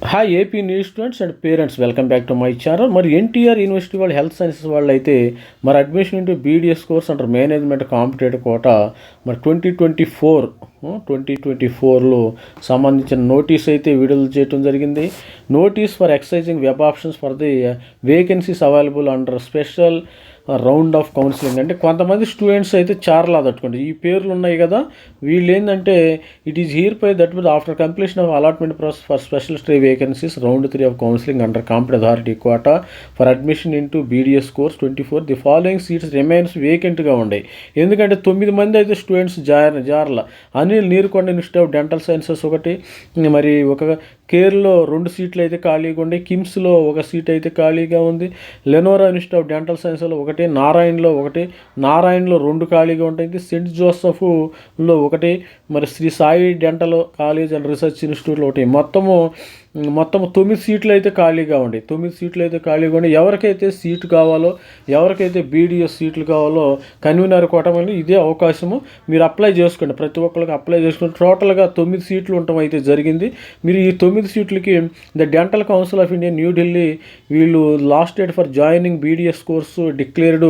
Hi AP news students and parents welcome back to my channel మరి NTR university వాళ్ళు health sciences వాళ్ళు అయితే మరి అడ్మిషన్ ఇంటూ బీడిఎస్ కోర్స్ అంటారు మేనేజ్మెంట్ కాంపిటేటివ్ కోట మరి twenty twenty four twenty twenty ఫోర్లో సంబంధించిన నోటీస్ అయితే విడుదల చేయడం జరిగింది. Notice for exercising web options for the vacancies available under special round of counselling. అంటే కొంతమంది స్టూడెంట్స్ అయితే చార్లా తట్టుకోండి. ఈ పేర్లు ఉన్నాయి కదా వీళ్ళు ఏంటంటే it is here pi that మీద after completion of allotment process for special stray vacancies round three of counselling under competent authority quota for admission into BDS course twenty four the following seats remains వేకెంట్గా ఉన్నాయి. ఎందుకంటే తొమ్మిది మంది అయితే students జార్ జార్ల. Anil Neerukonda institute of dental sciences ఒకటి. మరి ఒక కేర్లో రెండు సీట్లు అయితే ఖాళీగా ఉన్నాయి. కిమ్స్లో ఒక సీట్ అయితే ఖాళీగా ఉంది. లెనోరా ఇన్స్టిట్యూట్ ఆఫ్ డెంటల్ సైన్సెస్లో ఒకటి. నారాయణలో ఒకటి నారాయణలో రెండు ఖాళీగా ఉంటాయి. సెయింట్ జోసెఫ్లో ఒకటి మరి Shri Sai dental college and research ఇన్స్టిట్యూట్లో ఒకటి. మొత్తము మొత్తం తొమ్మిది సీట్లు అయితే ఖాళీగా ఉండి తొమ్మిది సీట్లు అయితే ఖాళీగా ఉండి ఎవరికైతే సీటు కావాలో ఎవరికైతే బీడీఎస్ సీట్లు కావాలో కన్వీనర్ కొట్టమని ఇదే అవకాశము. మీరు అప్లై చేసుకోండి ప్రతి ఒక్కరికి అప్లై చేసుకుని టోటల్గా తొమ్మిది సీట్లు ఉండటం అయితే జరిగింది. మీరు ఈ తొమ్మిది సీట్లకి the dental council of India New Delhi వీళ్ళు last date for joining BDS course declared.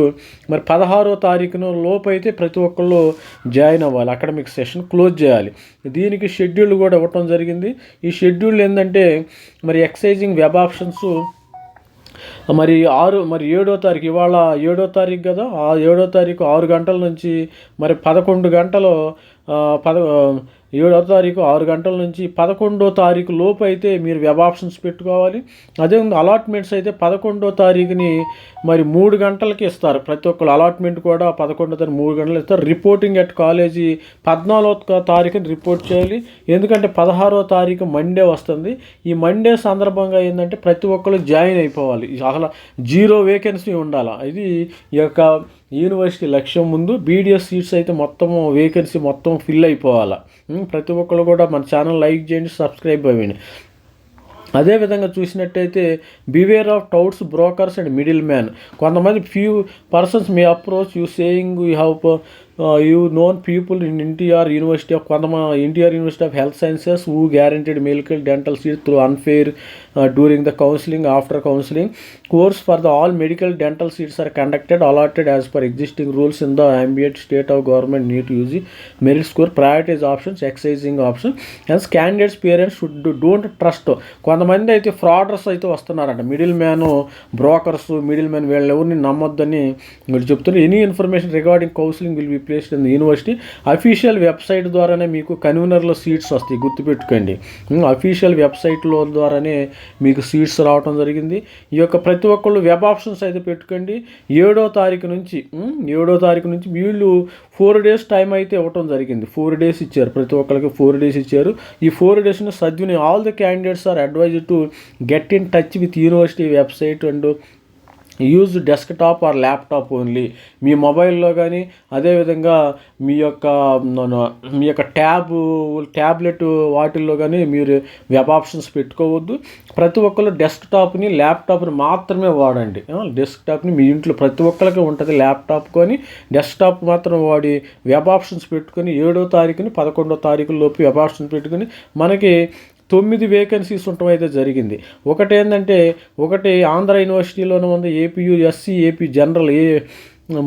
మరి పదహారో తారీఖున లోపు అయితే ప్రతి ఒక్కళ్ళు జాయిన్ అవ్వాలి అకాడమిక్ సెషన్ క్లోజ్ చేయాలి. దీనికి షెడ్యూల్ కూడా ఇవ్వటం జరిగింది. ఈ షెడ్యూల్ ఏంటంటే మరి ఎక్సైజింగ్ వెబ్ ఆప్షన్స్ మరి ఆరు మరి ఏడో తారీఖు ఇవాళ ఏడో తారీఖు కదా? ఆ ఏడో తారీఖు ఆరు గంటల నుంచి మరి పదకొండు గంటలు పద ఏడో తారీఖు ఆరు గంటల నుంచి పదకొండో తారీఖు లోపు అయితే మీరు వెబ్ ఆప్షన్స్ పెట్టుకోవాలి. అదే అలాట్మెంట్స్ అయితే పదకొండో తారీఖుని మరి మూడు గంటలకి ఇస్తారు. ప్రతి ఒక్కరు అలాట్మెంట్ కూడా పదకొండో తారీఖు మూడు గంటలు ఇస్తారు. రిపోర్టింగ్ అట్ కాలేజీ పద్నాలుగో తారీఖుని రిపోర్ట్ చేయాలి. ఎందుకంటే పదహారో తారీఖు మండే వస్తుంది. ఈ మండే సందర్భంగా ఏంటంటే ప్రతి ఒక్కరు జాయిన్ అయిపోవాలి. అసలు జీరో వేకెన్సీ ఉండాలి? ఇది ఈ యొక్క యూనివర్సిటీ లక్ష్యం ముందు బీడిఎస్ సీట్స్ అయితే మొత్తం వేకెన్సీ మొత్తం ఫిల్ అయిపోవాలి. ప్రతి ఒక్కరు కూడా మన ఛానల్ లైక్ చేయండి సబ్స్క్రైబ్ అవ్వండి. అదేవిధంగా చూసినట్టయితే beware of touts brokers and middle man కొంతమంది few persons me approach you saying you have you known people in NTR university of కొంతమ NTR university of health sciences who guaranteed medical dental seat through unfair during the counselling after counselling course for the all medical dental seats are conducted allotted as per existing rules in the అంబియట్ state of government NEET UG merit score prioritise options exercising option and candidates parents should don't trust కొంతమంది అయితే ఫ్రాడర్స్ అయితే వస్తున్నారంట. Middle man brokers middle man వీళ్ళని ఎవరిని నమ్మొద్దని వీళ్ళు చెప్తున్నారు. Any information regarding counselling will be placed in university official website ద్వారానే మీకు కన్వీనర్లో సీట్స్ వస్తాయి. గుర్తుపెట్టుకోండి. అఫీషియల్ వెబ్సైట్లో ద్వారానే మీకు సీట్స్ రావడం జరిగింది. ఈ యొక్క ప్రతి ఒక్కళ్ళు వెబ్ ఆప్షన్స్ అయితే పెట్టుకోండి. ఏడో తారీఖు నుంచి ఏడో తారీఖు నుంచి వీళ్ళు ఫోర్ డేస్ టైం అయితే ఇవ్వటం జరిగింది. ఫోర్ డేస్ ఇచ్చారు. ప్రతి ఒక్కరికి ఫోర్ డేస్ ఇచ్చారు. ఈ ఫోర్ డేస్ని సద్వినియోగం. All the candidates are advise to get in touch with university website and use desktop or laptop only. మీ మొబైల్లో కానీ అదేవిధంగా మీ యొక్క మీ యొక్క ట్యాబ్ ట్యాబ్లెట్ వాటిల్లో కానీ మీరు వెబ్ ఆప్షన్స్ పెట్టుకోవద్దు. ప్రతి ఒక్కరు డెస్క్టాప్ని ల్యాప్టాప్ని మాత్రమే వాడండి. డెస్క్టాప్ని మీ ఇంట్లో ప్రతి ఒక్కరికి ఉంటుంది ల్యాప్టాప్ కొని డెస్క్టాప్ మాత్రం వాడి వెబ్ ఆప్షన్స్ పెట్టుకొని ఏడో తారీఖుని పదకొండో తారీఖులోపు వెబ్ ఆప్షన్స్ పెట్టుకొని మనకి తొమ్మిది వేకెన్సీస్ ఉండటం అయితే జరిగింది. ఒకటి ఏంటంటే ఒకటి ఆంధ్ర యూనివర్సిటీలోనే ఉంది. ఏపీయు ఎస్సీ ఏపీ జనరల్ ఏ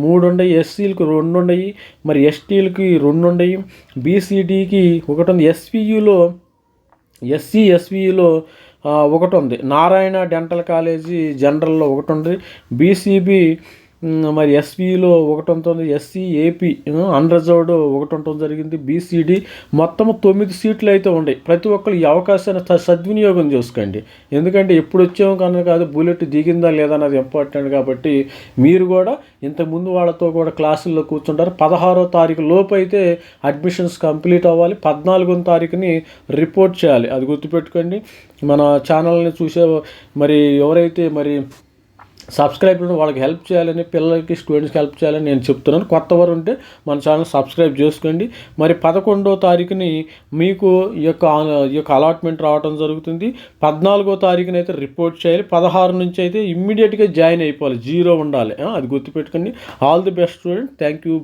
మూడు ఉండయి ఎస్సీలకు రెండు ఉండయి మరి ఎస్టీలకి రెండు ఉండయి బీసీడీకి ఒకటి ఉంది ఎస్వియులో ఎస్సీ ఎస్వియులో ఒకటి ఉంది నారాయణ డెంటల్ కాలేజీ జనరల్లో ఒకటి ఉంది బీసీబీ మరి ఎస్వీలో ఒకటి ఉంటుంది ఎస్సీ ఏపీ అన్రిజర్వ్డ్ ఒకటి ఉండటం జరిగింది బీసీడీ. మొత్తం తొమ్మిది సీట్లు అయితే ఉన్నాయి. ప్రతి ఒక్కరు ఈ అవకాశాన్ని సద్వినియోగం చేసుకోండి. ఎందుకంటే ఎప్పుడు వచ్చాము కనుక కాదు బుల్లెట్ దిగిందా లేదా అన్నది ఇంపార్టెంట్ కాబట్టి మీరు కూడా ఇంతకుముందు వాళ్ళతో కూడా క్లాసుల్లో కూర్చుంటారు. పదహారో తారీఖు లోపు అయితే అడ్మిషన్స్ కంప్లీట్ అవ్వాలి. పద్నాలుగో తారీఖుని రిపోర్ట్ చేయాలి. అది గుర్తుపెట్టుకోండి. మన ఛానల్ని చూసే మరి ఎవరైతే మరి సబ్స్క్రైబ్ వాళ్ళకి హెల్ప్ చేయాలని పిల్లలకి స్టూడెంట్స్కి హెల్ప్ చేయాలని నేను చెప్తున్నాను. కొత్త వారు ఉంటే మన ఛానల్ సబ్స్క్రైబ్ చేసుకోండి. మరి పదకొండో తారీఖుని మీకు ఈ యొక్క ఈ యొక్క అలాట్మెంట్ రావడం జరుగుతుంది. పద్నాలుగో తారీఖున అయితే రిపోర్ట్ చేయాలి. పదహారు నుంచి అయితే ఇమ్మీడియట్గా జాయిన్ అయిపోవాలి. జీరో ఉండాలి. అది గుర్తుపెట్టుకోండి. All the best student. Thank you